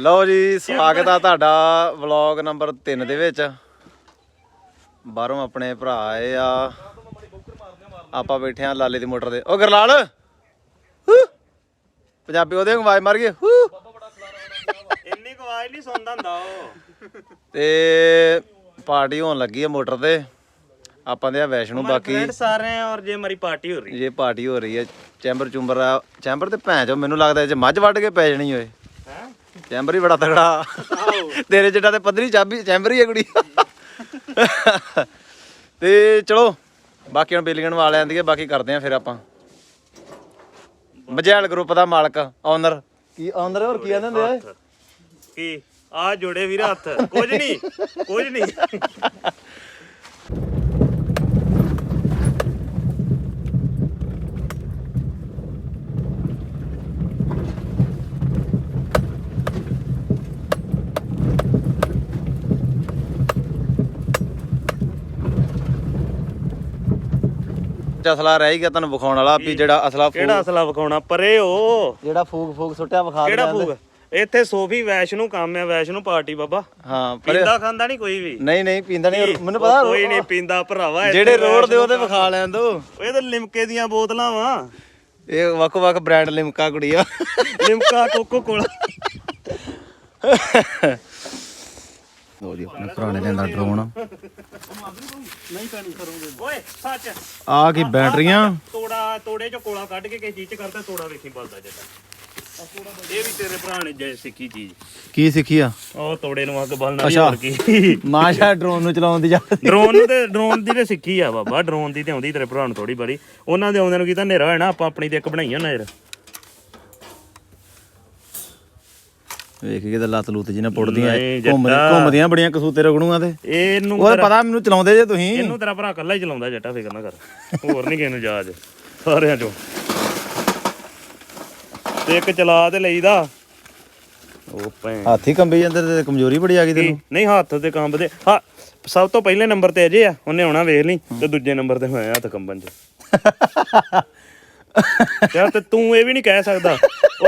ਲਓ ਜੀ ਸਵਾਗਤ ਆ ਤੁਹਾਡਾ ਵਲੌਗ ਨੰਬਰ 3 ਦੇ ਵਿੱਚ। ਬਾਹਰੋਂ ਆਪਣੇ ਭਰਾ ਆਏ ਆ। ਆਪਾਂ ਬੈਠੇ ਆ ਲਾਲੇ ਦੀ ਮੋਟਰ ਦੇ ਉਹ ਗਰਲਾਲ! ਪੰਜਾਬੀ ਉਹਦੇ ਵਾਂਗ ਆਵਾਜ਼ ਮਾਰ ਗਏ ਇੰਨੀ ਆਵਾਜ਼ ਨਹੀਂ ਸੁਣਦਾ ਹੁੰਦਾ ਉਹ। ਤੇ ਪਾਰਟੀ ਹੋਣ ਲੱਗੀ ਆ ਮੋਟਰ ਤੇ। ਆਪਾਂ ਦੇ ਆ ਵੈਸ਼ਨੂ ਬਾਕੀ। ਸਾਰੇ ਆ ਔਰ ਜੇ ਮਰੀ ਪਾਰਟੀ ਹੋ ਰਹੀ ਜੇ ਪਾਰਟੀ ਹੋ ਰਹੀ ਹੈ ਚੈਂਬਰ ਚੁੰਬਰ ਆ। ਚੈਂਬਰ ਤੇ ਭੈਣ ਚੋ ਮੈਨੂੰ ਲੱਗਦਾ ਜੇ ਮੱਝ ਵੱਢ ਕੇ ਪੈ ਜਾਣੀ ਹੋਏ। ਚੈਂਬਰ ਹੀ ਬੜਾ ਤਗੜਾ ਤੇਰੇ ਜਿੱਡਾ ਤੇ ਪੱਧਰੀ ਚਾਬੀ ਚੈਂਬਰ ਹੀ ਹੈ ਕੁੜੀ। ਤੇ ਚਲੋ, ਬਾਕੀ ਹੁਣ ਬੇਲੀਆਂ ਵਾਲ ਆਂਦੀ ਹੈ ਬਾਕੀ ਕਰਦੇ ਆ ਫਿਰ ਆਪਾਂ। ਮਜੈਲ ਗਰੁੱਪ ਦਾ ਮਾਲਕ ਓਨਰ ਕੀ ਓਨਰ ਹੋਰ ਕੀ ਕਹਿੰਦੇ ਆ? ਕੀ? ਆ ਜੋੜੇ ਵੀਰ ਹੱਥ। ਕੁਝ ਨਹੀਂ ਕੁਝ ਨਹੀਂ। ਅਸਲਾ ਰਹਿ ਗਿਆ ਤੁਹਾਨੂੰ ਵਿਖਾਉਣ ਵਾਲਾ ਵੀ ਜਿਹੜਾ ਅਸਲਾ ਫੂਕ ਕਿਹੜਾ ਅਸਲਾ ਵਿਖਾਉਣਾ? ਪਰੇ ਉਹ ਜਿਹੜਾ ਫੂਕ ਫੂਕ ਸੁੱਟਿਆ ਵਿਖਾ ਕਿਹੜਾ ਦਿੰਦੇ। ਫੂਗ ਇੱਥੇ ਸੋਫੀ ਵੈਸ਼ਨੂ ਕੰਮ ਹੈ ਵੈਸ਼ਨੂ ਪਾਰਟੀ ਬਾਬਾ। ਹਾਂ ਪਰ ਪੀਂਦਾ ਖਾਂਦਾ ਨਹੀਂ ਕੋਈ ਵੀ? ਨਹੀਂ ਨਹੀਂ ਪੀਂਦਾ ਨਹੀਂ ਮੈਨੂੰ ਉਹ ਪਤਾ ਕੋਈ ਨਹੀਂ ਪੀਂਦਾ ਭਰਾਵਾ ਇੱਥੇ ਜਿਹੜੇ ਰੋਡ ਦੇ ਉਹਦੇ ਵਿਖਾ ਲੈਣ ਦੋ। ਉਹ ਇਹ ਤਾਂ ਲਿਮਕੇ ਦੀਆਂ ਬੋਤਲਾਂ ਵਾ। ਇਹ ਵੱਖ ਵੱਖ ਬ੍ਰਾਂਡ ਲਿਮਕਾ ਕੁੜੀ ਆ ਲਿਮਕਾ ਕੋਕੋ ਕੋਲਾ। ਲੋ ਜੀ ਆਪਣੇ ਪੁਰਾਣੇ ਲਿਆਂਦਾ ਡਰੋਨ ਓਏ ਸੱਚ। ਆ ਕੀ ਬੈਟਰੀਆਂ? ਤੋੜਾ ਤੋੜੇ ਚੋਂ ਕੋਲਾ ਕੱਢ ਕੇ ਕਿਸੇ ਚੀਜ਼ ਚ ਕਰਦਾ ਤੋੜਾ ਵੇਖੀ ਬਲਦਾ ਜੱਟਾ ਇਹ ਵੀ ਤੇਰੇ ਭਰਾ ਨੇ ਜੇ ਸਿੱਖੀ ਚੀਜ਼। ਕੀ ਸਿੱਖੀ ਆ? ਉਹ ਤੋੜੇ ਨੂੰ ਅੱਗ ਬਲਣਾ ਅੱਛਾ। ਹੋਰ ਕੀ। ਮਾਸ਼ਾ ਡਰੋਨ ਨੂੰ ਚਲਾਉਣ ਦੀ ਡਰੋਨ ਨੂੰ ਤੇ ਡਰੋਨ ਦੀ ਤੇ ਸਿੱਖੀ ਆ ਬਾਬਾ ਡਰੋਨ ਦੀ ਤੇ ਆਉਂਦੀ ਤੇਰੇ ਭਰਾ ਨੂੰ ਥੋੜੀ ਬੜੀ ਉਹਨਾਂ ਦੇ ਆਉਂਦਿਆਂ ਨੂੰ ਕੀਤਾ ਹਨੇਰਾ ਹੋਇਆ ਨਾ ਆਪਾਂ ਆਪਣੀ ਤੇ ਇੱਕ ਬਣਾਈ ਆ ਨਾ ਵੇਖ ਕੇ ਤਾਂ ਲੱਤ ਲੂਤ ਜੀ ਨਾ ਪੁੱਟਦੀਆਂ ਨਹੀਂ ਘੁੰਮਦੀਆਂ ਜੱਟਾ। ਘੁੰਮਦੀਆਂ ਬੜੀਆਂ ਕਸੂਤੇ ਰਗਣੂਆਂ ਤੇ। ਇਹਨੂੰ ਉਹ ਤੇਰਾ- ਪਤਾ ਮੈਨੂੰ ਚਲਾਉਂਦੇ ਜੇ ਤੁਸੀਂ। ਇਹਨੂੰ ਤੇਰਾ ਭਰਾ ਇਕੱਲਾ ਹੀ ਚਲਾਉਂਦਾ ਜੱਟਾ ਫਿਕਰ ਨਾ ਕਰ। ਹੋਰ ਨਹੀਂ ਕਿਸੇ ਨੂੰ ਜਾਜ ਸਾਰਿਆਂ ਚੋਂ। ਤੇ ਇੱਕ ਚਲਾ ਤੇ ਲਈਦਾ। ਉਹ ਭੈਣ। ਹਾਥੀ ਕੰਬੀ ਜਾਂਦੇ ਤੇ ਕਮਜ਼ੋਰੀ ਬੜੀ ਆ ਗਈ ਤੈਨੂੰ। ਨਹੀਂ ਹੱਥ ਤੇ ਕੰਬਦੇ ਹਾਂ ਸਭ ਤੋਂ ਪਹਿਲੇ ਨੰਬਰ ਤੇ ਅਜੇ ਆ। ਉਹਨੇ ਆਉਣਾ ਵੇਖ ਲਈ। ਤੇ ਦੂਜੇ ਨੰਬਰ ਤੇ ਹੋਇਆ ਹੱਥ ਕੰਬਣ ਚ। ਯਾਰ ਤੇ ਤੂੰ ਇਹ ਵੀ ਨਹੀਂ ਕਹਿ ਸਕਦਾ।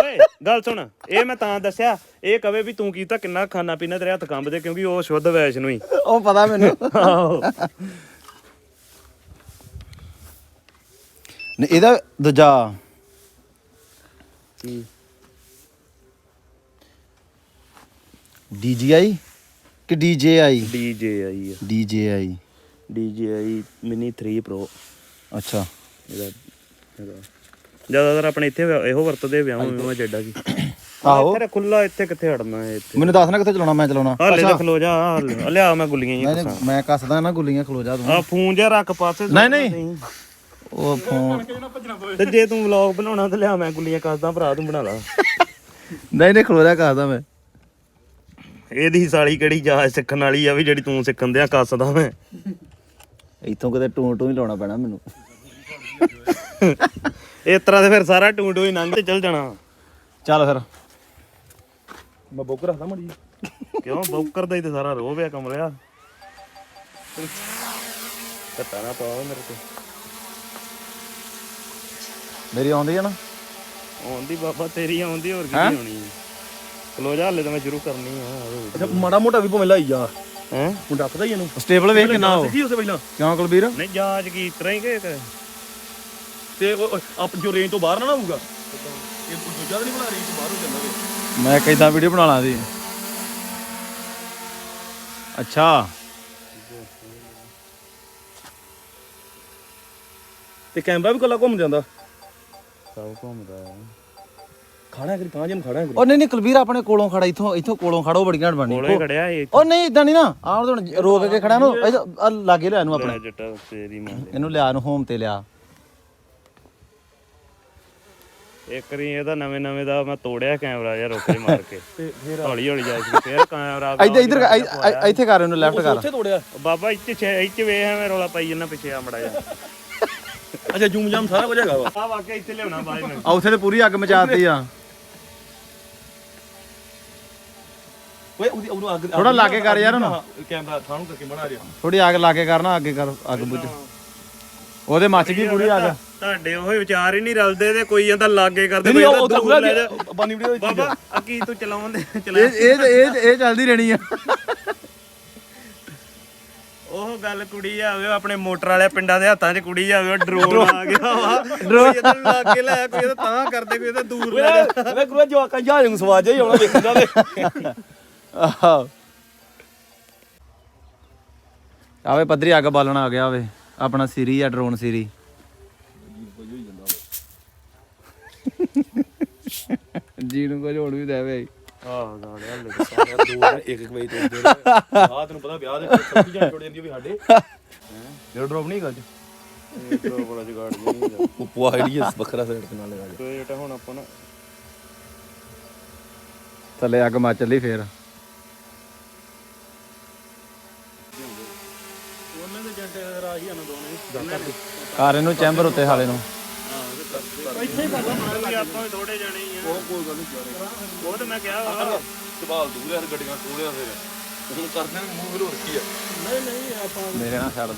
ਓਏ ਗੱਲ ਸੁਣ। ਇਹ ਮੈਂ ਤਾਂ ਦੱਸਿਆ ਇਹ ਕਵੇ ਵੀ ਤੂੰ ਕੀਤਾ ਕਿੰਨਾ ਖਾਣਾ ਪੀਣਾ ਤੇਰੇ ਹੱਥ ਕੰਬਦੇ ਕਿਉਂਕਿ ਉਹ ਸ਼ੁੱਧ ਵੈਸ਼ਨੂ ਹੀ। ਉਹ ਪਤਾ ਮੈਨੂੰ। ਆਹੋ। ਨਹੀਂ, ਇਹਦਾ ਦੂਜਾ। DJI ਕਿ DJI DJI DJI DJI mini 3 Pro ਅੱਛਾ। ਇਹਦਾ ਇਹਦਾ। ਜ਼ਿਆਦਾਤਰ ਆਪਣੇ ਇੱਥੇ ਇਹੋ ਵਰਤਦੇ ਵਿਆਹਾਂ ਵਿੱਚ ਜੱਡਾ ਕੀ ਆਹੋ। ਇੱਥੇ ਖੁੱਲਾ ਇੱਥੇ ਕਿੱਥੇ ਹਟਣਾ ਹੈ ਇੱਥੇ? ਮੈਨੂੰ ਦੱਸ ਨਾ ਕਿੱਥੇ ਚਲਾਉਣਾ ਮੈਂ ਚਲਾਉਣਾ। ਹਾਲੇ ਤਾਂ ਖਲੋ ਜਾ ਹਾਲੇ- ਲਿਆ ਮੈਂ ਗੁੱਲੀਆਂ ਹੀ ਨਹੀਂ ਨਹੀਂ ਮੈਂ ਕੱਸਦਾ ਨਾ ਗੁੱਲੀਆਂ ਖਲੋ ਜਾ ਤੂੰ। ਆ ਫੋਨ ਜਿਹਾ ਰੱਖ ਪਾਸੇ। ਨਹੀਂ, ਨਹੀਂ। ਉਹ ਫੋਨ। ਤੇ ਜੇ ਤੂੰ ਵਲੌਗ ਬਣਾਉਣਾ ਤੇ ਲਿਆ ਮੈਂ ਗੁੱਲੀਆਂ ਕੱਸਦਾ ਭਰਾ ਤੂੰ ਬਣਾ ਲਾ। ਨਹੀਂ ਨਹੀਂ ਖਲੋ ਜਾ ਕੱਸਦਾ ਮੈਂ। ਇਹਦੀ ਸਾਲੀ ਕਿਹੜੀ ਜਾਚ ਸਿੱਖਣ ਵਾਲੀ ਆ ਵੀ ਜਿਹੜੀ ਤੂੰ ਸਿੱਖਣ ਦਿਆਂ ਕੱਸਦਾ ਮੈਂ। ਇੱਥੋਂ ਕਿਤੇ ਟੂੰ ਟੂੰ ਹੀ ਲਾਉਣਾ ਪੈਣਾ ਮੈਨੂੰ। ਇਸ ਤਰ੍ਹਾਂ ਤੇ ਫਿਰ ਸਾਰਾ ਟੂੰ ਟੂੰ ਹੀ ਲੰਘ ਤੇ ਚੱਲ ਜਾਣਾ। ਚੱਲ ਫਿਰ। ਮੈਂ ਬੁੱਕ ਰੱਖਦਾ ਮੜੀ ਕਿਉਂ? ਬੁੱਕਰ ਦਾ ਹੀ ਤੇ ਸਾਰਾ ਰੋਹ ਪਿਆ ਕਮਰਿਆ। ਕੱਟਾ ਨਾ ਪਾਓ ਮੇਰੇ ਤੇ। ਮੇਰੀ ਆਉਂਦੀ ਆ ਨਾ? ਆਉਂਦੀ ਬਾਬਾ ਤੇਰੀ ਆਉਂਦੀ ਹੋਰ ਕੀ ਹੋਣੀ ਕਲੋ ਜਾ ਹਲੇ ਤਾਂ ਮੈਂ ਸ਼ੁਰੂ ਕਰਨੀ ਆ। ਅੱਛਾ ਮਾੜਾ ਮੋਟਾ ਵੀ ਭਵੇਂ ਲਾਈ ਜਾ। ਹੈ? ਹੁਣ ਹੀ ਇਹਨੂੰ। ਸਟੇਬਲ ਵੇਖ ਕਿੰਨਾ ਹੋ ਕੀ ਉਸੇ ਪਹਿਲਾਂ? ਕਿਉਂ ਕੁਲਬੀਰ? ਨਹੀਂ ਜਾਜ ਕੀ ਤਰ੍ਹਾਂ ਹੀ ਕਿ ਤੇ ਉਹ- ਉਹ ਆਪ ਜੋ ਰੇਂਜ ਤੋਂ ਬਾਹਰ ਨਾ ਨਾ ਹੋਊਗਾ। ਇਹ ਦੂਜਾ ਤਾਂ ਨਹੀਂ ਬਣਾ ਰੇਂਜ ਤੋਂ ਬਾਹਰ ਹੋ ਜਾਂਦਾ ਵੇ ਮੈਂ ਕਿਦਾਂ ਵੀਡੀਓ ਬਣਾ ਲਾਂ ਦੀ ਅੱਛਾ। ਤੇ ਕੈਮਰਾ ਵੀ ਕੱਲਾ ਘੁੰਮ ਜਾਂਦਾ। ਸਭ ਘੁੰਮਦਾ ਖਾਣਾ ਕਰੀ ਪਾਂਜ ਨੂੰ ਖਾਣਾ ਕਰੀ ਉਹ ਨਹੀਂ ਨਹੀਂ ਕੁਲਬੀਰ ਆਪਣੇ ਕੋਲੋਂ ਖੜਾ ਇੱਥੋਂ ਇੱਥੋਂ ਕੋਲੋਂ ਖੜਾ ਬੜੀ ਘੜ ਬਣੀ ਕੋਲੇ ਖੜਿਆ ਇਹ। ਉਹ ਨਹੀਂ ਇਦਾਂ ਨਹੀਂ ਨਾ। ਆਹ ਹੁਣ ਰੋਕ ਕੇ ਖੜਾ ਨੂੰ ਲਾਗੇ ਲਿਆ ਇਹਨੂੰ ਆਪਣੇ। ਜੱਟਾ ਤੇਰੀ ਮਾਂ ਦੇ। ਇਹਨੂੰ ਲਿਆ ਨੂੰ ਹੋਮ ਤੇ ਲਿਆ। ਇੱਕ ਰੀ ਇਹਦਾ ਨਵੇਂ ਨਵੇਂ ਦਾ ਮੈਂ ਤੋੜਿਆ ਕੈਮਰਾ ਯਾਰ ਰੋਕੇ ਮਾਰ ਕੇ। ਹੌਲੀ ਹੌਲੀ ਜਾ ਕੇ ਫੇਰ ਕੈਮਰਾ ਇੱਧਰ ਇੱਧਰ ਇ- ਇੱਥੇ ਕਰ ਇਹਨੂੰ ਲੈਫਟ ਕਰ। ਉੱਥੇ ਤੋੜਿਆ। ਬਾਬਾ ਇੱਥੇ ਛੇ ਇੱਥੇ ਵੇਖ ਐਵੇਂ ਰੋਲਾ ਪਾਈ ਜੰਨਾ ਪਿੱਛੇ ਆ ਮੜਾ ਜਾ ਅੱਛਾ ਜੂਮ ਜਾਮ ਸਾਰਾ ਕੁਝ ਹੈਗਾ ਵਾ। ਆ ਵਾਕਿਆ ਇੱਥੇ ਲਿਆਉਣਾ ਬਾਈ ਮੈਂ ਆ ਉੱਥੇ ਤੇ ਪੂਰੀ ਅੱਗ ਮਚਾਤੀ ਆ। ਓਏ ਉਹਦੀ ਉਹਨੂੰ ਅੱਗ ਥੋੜਾ ਲਾਗੇ ਕਰ ਯਾਰ ਉਹਨੂੰ। ਕੈਮਰਾ ਥਾਣੂ ਕਰਕੇ ਬਣਾ ਰਿਹਾ। ਥੋੜੀ ਅੱਗ ਲਾ ਕੇ ਕਰਨਾ ਅੱਗੇ ਕਰ ਅੱਗ ਬੁੱਝ ਉਹਦੇ ਮੱਚ ਗਈ ਕੁੜੀ ਆ ਜਾ। ਤੁਹਾਡੇ ਉਹ ਵਿਚਾਰ ਹੀ ਨਹੀਂ ਰਲਦੇ ਤੇ ਕੋਈ ਜਾਂਦਾ ਲਾਗੇ ਕਰਦੇ ਨਹੀਂ ਉਹ ਤਾਂ ਜਾ। ਬਾਨੀ ਵੀਡੀਓ ਬਾਬਾ ਆ। ਕੀ ਤੂੰ ਚਲਾਉਂਦੇ ਚਲਾ। ਇਹ ਇਹ ਇਹ ਚੱਲਦੀ ਰਹਿਣੀ ਆ। ਉਹ ਗੱਲ ਕੁੜੀ ਆਵੇ ਆਪਣੇ ਮੋਟਰ ਵਾਲੇ ਪਿੰਡਾਂ ਦੇ ਹੱਥਾਂ 'ਚ ਕੁੜੀ ਆਵੇ ਡਰੋਨ ਆ ਗਿਆ ਵਾ। ਕੋਈ ਇਹਦੇ ਲਾਗੇ ਲੈ ਕੋਈ ਇਹਦਾ ਤਾਂ ਕਰਦੇ ਕੋਈ ਇਹਦਾ ਦੂਰ ਲੈ ਜਾ। ਵੇ ਗੁਰੂ ਜਵਾਕਾਂ ਜਹਾਜ਼ ਨੂੰ ਸਵਾਜ ਹੀ ਆਉਣਾ ਵੇਖਣ ਜਾਵੇ ਆਹੋ। ਆਵੇ ਪੱਧਰੀ ਅੱਗ ਬਾਲਣਾ ਆ ਗਿਆ ਵੇ। ਆਪਣਾ ਸਿਰੀ ਆ ਡਰੋਨ ਸਿਰੀ ਜੀ ਨੂੰ ਕੁਝ ਹੋਣ ਵੀ ਦੇਵੇ ਆਹ ਗਾੜਿਆ ਲੈ ਸਾਰਾ ਦੋ ਇੱਕ ਇੱਕ ਵਜੇ ਤੋਂ ਦੇ ਆ ਤੈਨੂੰ ਪਤਾ ਵਿਆਹ ਦੇ ਸੱਤੀ ਜਣ ਟੁੱਟ ਜਾਂਦੀ ਵੀ ਸਾਡੇ। ਜਿਹੜਾ ਡਰੋਪ ਨਹੀਂ ਗੱਜ ਇਹ ਬੜਾ ਜਗਾੜ ਨਹੀਂ ਉਹ ਪੁਆ ਆਈਡੀਆ ਵੱਖਰਾ ਸਾਈਡ ਤੇ ਨਾਲ ਲਗਾ ਦੇ ਤੇ ਜਿਹੜਾ ਹੁਣ ਆਪਾਂ ਨਾ ਥੱਲੇ ਅੱਗ ਮੱਚ ਚੱਲੀ ਫੇਰ ਉਹਨਾਂ ਦੇ ਜੰਟੇ ਦਾ ਰਾਜ ਹੀ ਹਨ ਦੋਨੇ ਕਾਰ ਇਹਨੂੰ ਚੈਂਬਰ ਉੱਤੇ ਹਾਲੇ ਨੂੰ। ਇੱਥੇ ਕਰਦਾ ਮਾਰ ਵੀ ਆਪਾਂ ਥੋੜੇ ਜਾਣੇ ਹੀ ਆ। ਉਹ ਕੋਈ ਗੱਲ ਨਹੀਂ ਉਹ ਤੇ ਮੈਂ ਕਿਹਾ ਵਾ। ਸਵਾਲ ਦੂਰ ਯਾਰ ਗੱਡੀਆਂ ਕੋਲੇ ਫਿਰ। ਹੁਣ ਕਰਦੇ ਨੇ ਮੂੰਹ ਫਿਰ ਹੋਰ ਕੀ ਆ। ਨਹੀਂ ਨਹੀਂ ਆਪਾਂ ਮੇਰੇ ਨਾਲ ਛੱਡ ਦੇ।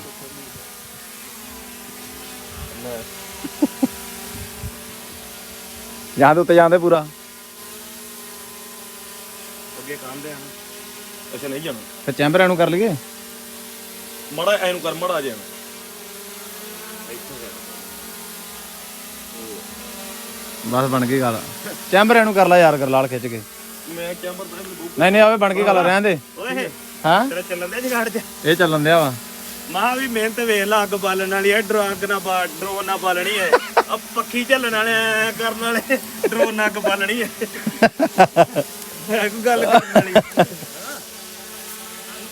ਉੱਤੇ ਜਾਂਦੇ ਪੂਰਾ। ਅੱਗੇ ਕਾਂਦੇ ਆ ਅੱਛਾ ਨਹੀਂ ਜਾਣਾ। ਫਿਰ ਚੈਂਬਰਾਂ ਨੂੰ ਕਰ ਲਈਏ? ਮੜਾ ਐਨੂੰ ਕਰ ਮੜਾ ਜਾਣਾ ਬਸ ਬਣ ਗਈ ਗੱਲ। ਚੈਂਬਰਾਂ ਨੂੰ ਕਰ ਲੈ ਯਾਰ ਗਰਲਾਲ ਖਿੱਚ ਕੇ। ਮੈਂ ਚੈਂਬਰ ਦਾ ਨਹੀਂ ਨਹੀਂ ਆਵੇ ਬਣ ਗਈ ਗੱਲ ਰਹਿਣ ਦੇ। ਓਏ ਹਾਂ? ਤੇਰਾ ਚੱਲਣ ਦੇ ਜਗਾੜ ਚ। ਇਹ ਚੱਲਣ ਦਿਆ ਵਾ। ਮਾਂ ਵੀ ਮਿਹਨਤ ਵੇਖ ਲਾ ਅੱਗ ਬਾਲਣ ਵਾਲੀ ਐ ਡਰੋਨ ਨਾ ਬਾ ਡਰੋਨ ਨਾ ਬਾਲਣੀ ਐ। ਆ ਪੱਖੀ ਝੱਲਣ ਵਾਲੇ ਐਂ ਕਰਨ ਵਾਲੇ ਡਰੋਨ ਨਾਲ ਅੱਗ ਬਾਲਣੀ ਐ। ਐ ਕੋਈ ਗੱਲ ਕਰਨ ਵਾਲੀ।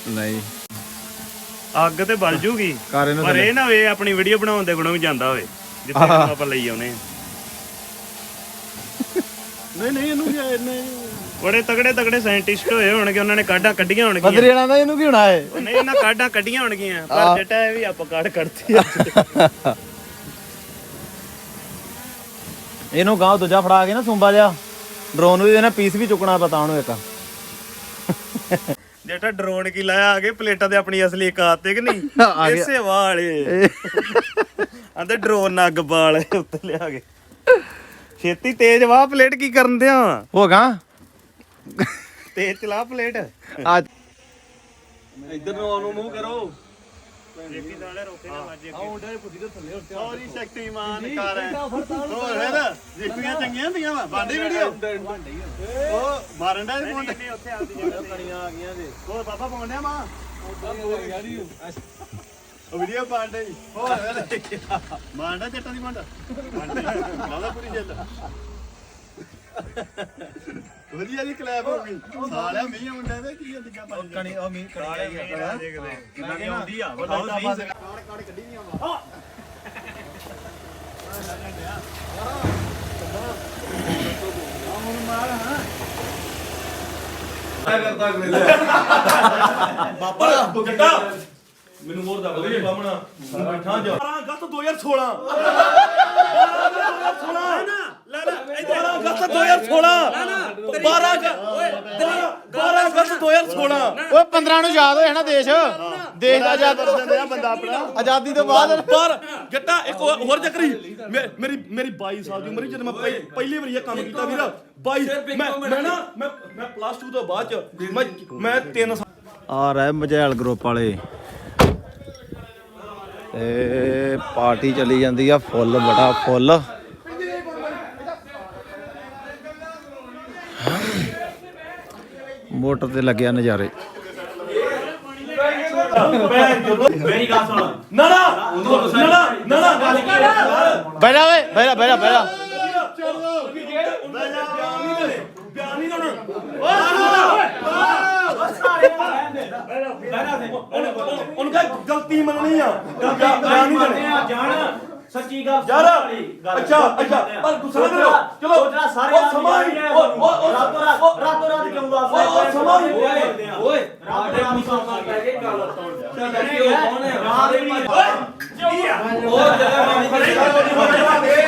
ਨਹੀਂ। ਅੱਗ ਤੇ ਬਲ ਜੂਗੀ ਪਰ ਇਹ ਨਾ ਵੇ ਆਪਣੀ ਵੀਡੀਓ ਬਣਾਉਣ ਦੇ ਗੁਣੋਂ ਵੀ ਜਾਂਦਾ ਹੋਵੇ ਜਿੱਥੇ ਆਪਾਂ ਲਈ ਆਉਨੇ ਆ। ਨਹੀਂ ਨਹੀਂ ਇਹਨੂੰ ਕੀ ਇਹਨੇ ਬੜੇ ਤਗੜੇ ਤਗੜੇ ਸਾਇੰਟਿਸਟ ਹੋਏ ਹੋਣਗੇ ਉਹਨਾਂ ਨੇ ਕਾਢਾਂ ਕੱਢੀਆਂ ਹੋਣਗੀਆਂ। ਬਦਰੀ ਵਾਲਾ ਦਾ ਇਹਨੂੰ ਕੀ ਹੋਣਾ ਹੈ ਉਹ ਨਹੀਂ ਇਹਨਾਂ ਕਾਢਾਂ ਕੱਢੀਆਂ ਹੋਣਗੀਆਂ। ਪਰ ਜਟਾ ਇਹ ਵੀ ਆਪਾਂ ਕਾਢ ਕੱਢਤੀ ਆ। ਇਹਨੂੰ ਗਾਂ ਦੂਜਾ ਫੜਾ ਕੇ ਨਾ ਸੁੰਬਾ ਜਾ ਡਰੋਨ ਵੀ ਇਹਨੇ ਪੀਸ ਵੀ ਚੁੱਕਣਾ ਪਤਾ ਉਹਨੂੰ ਇੱਕ। ਜਟਾ ਡਰੋਨ ਕੀ ਲਾਇਆ? ਆਗੇ ਪਲੇਟਾਂ ਤੇ ਆਪਣੀ ਅਸਲੀ ਇਕਾਤ ਤੇ ਕਿ ਆ ਨਹੀਂ ਗਿਆ। ਇਸੇ ਵਾਲੇ ਆਂਦੇ ਡਰੋਨ ਨਾਲ ਅੱਗ ਬਾਲ ਉੱਤੇ ਲਿਆ ਕੇ। ਛੇਤੀ ਤੇਜ਼ ਵਾਹ ਪਲੇਟ ਕੀ ਕਰਨ ਦਿਆਂ? ਹੋ ਗਾ। ਤੇਜ਼ ਚਲਾ ਪਲੇਟ। ਅੱਜ ਇੱਧਰ ਨੂੰ ਆਉਣ ਨੂੰ ਮੂੰਹ ਕਰੋ। ਦੇਖੀ ਸਾਲੇ ਰੋਕੇ ਨਾ ਵੱਜੇ ਆ। ਮੁੰਡੇ ਦੇ ਪੁੱਜੀ ਦੇ ਥੱਲੇ ਉੱਤੇ ਸੌਰੀ ਸ਼ਕਤੀਮਾਨ ਕਰ ਹੋਰ ਫਿਰ ਦੇਖੀਆਂ ਚੰਗੀਆਂ ਹੁੰਦੀਆਂ ਵਾ? ਬਾਂਡੀ ਵੀਡੀਓ ਉਹ ਮਾਰਨ ਦਾ ਪੁੰਡ ਨਹੀਂ ਉੱਥੇ ਆਉਂਦੀ ਜਗ੍ਹਾ ਕਣੀਆਂ ਆ ਗਈਆਂ ਜੇ। ਹੋਰ ਬਾਬਾ ਪਾਉਂਦਿਆ ਮਾਂ? ਉਹ ਵੀਡੀਓ ਪਾਉਂਦੇ ਹੋਰ ਮਾਂਡਾ ਜੱਟਾਂ ਦੀ ਮਾਂਡਾ ਲਾਦਾ ਪੂਰੀ ਜੱਟ ਵਧੀਆ ਦੀ ਕਲੈਪ ਹੋ ਗਈ। ਸਾਲਿਆ ਮੀਂਹ ਮੁੰਡੇ ਦੇ ਕੀ ਅੱਡੀਆਂ ਪਾਈ ਕਣੀ ਉਹ ਮੀਂਹ ਸਾਲਿਆ ਮੀਂਹ ਨਾ ਦੇਖਦੇ। ਕਿੰਨੀ ਆਉਂਦੀ ਆ। ਬਤਾਓ ਸਹੀ ਜੱਟਾ। ਮੈਨੂੰ ਹੋਰ ਦੱਸ ਦੇ ਬਾਮਣਾ ਬੈਠਾ ਜਾ। 12 ਅਗਸਤ 2016 ਲੈ ਲੈ ਇੱਥੇ 12 ਅਗਸਤ 2016 12 12 ਅਗਸਤ 2016 ਓਏ 15 ਨੂੰ। ਯਾਦ ਹੋਇਆ ਨਾ ਦੇਸ਼? ਦੇਸ਼ ਦਾ ਆਜ਼ਾਦ ਦਿੰਦਾ ਬੰਦਾ ਆਪਣਾ ਆਜ਼ਾਦੀ ਤੋਂ ਬਾਅਦ। ਪਰ ਜੱਟਾ ਇੱਕ ਹੋਰ ਚੱਕਰੀ। ਮੇਰੀ ਮੇਰੀ 22 ਸਾਲ ਦੀ ਉਮਰ ਜਦੋਂ ਮੈਂ ਪਹਿ- ਪਹਿਲੀ ਵਾਰੀ ਇਹ ਕੰਮ ਕੀਤਾ ਵੀਰ। 22 ਮੈਂ ਮੈਂ ਨਾ ਮੈਂ ਮੈਂ ਪਲੱਸ 2 ਤੋਂ ਬਾਅਦ ਚ ਮੈਂ ਮੈਂ 3 ਸਾਲ ਆ ਰਹੇ ਮਝੈਲ ਗਰੁੱਪ ਵਾਲੇ। ਤੇ ਪਾਰਟੀ ਚੱਲੀ ਜਾਂਦੀ ਆ ਫੁੱਲ ਬੜਾ ਫੁੱਲ। ਮੋਟਰ ਤੇ ਲੱਗਿਆ ਨਜ਼ਾਰੇ। ਮੇਰੀ ਗੱਲ ਸੁਣ। ਨਾ ਨਾ ਨਾ ਨਾ ਨਾ ਗੱਲ ਜਾ ਬਿਆਨ ਨਹੀਂ ਦੇਣਾ। ਉਹਨਾਂ ਦਾ ਗਲਤੀ ਮੰਨਣੀ ਆ। ਬਿਆਨ ਨਹੀਂ ਦੇਣਾ ਜਾਣ ਸੱਚੀ ਗੱਲ ਯਾਰ ਅੱਛਾ ਅੱਛਾ ਪਰ ਗੁੱਸਾ ਨਾ ਕਰੋ। ਚਲੋ ਉਹ ਸਾਰੇ ਉਹ ਸਮਾਂ ਹੀ ਉਹ ਉਹ ਰਾਤੋਂ ਰਾਤ ਰਾਤੋਂ ਰਾਤ ਕਿਉਂ ਦੱਸ ਉਹ- ਸਮਾਂ ਹੀ ਓਏ। ਰਾਤੋਂ ਰਾਤ ਨਹੀਂ ਸੌਂਦਾ ਪੈ ਕੇ ਗੱਲ ਕੌਣ ਹੈ? ਰਾਤ ਨਹੀਂ ਉਹ ਜਗ੍ਹਾ ਮੈਂ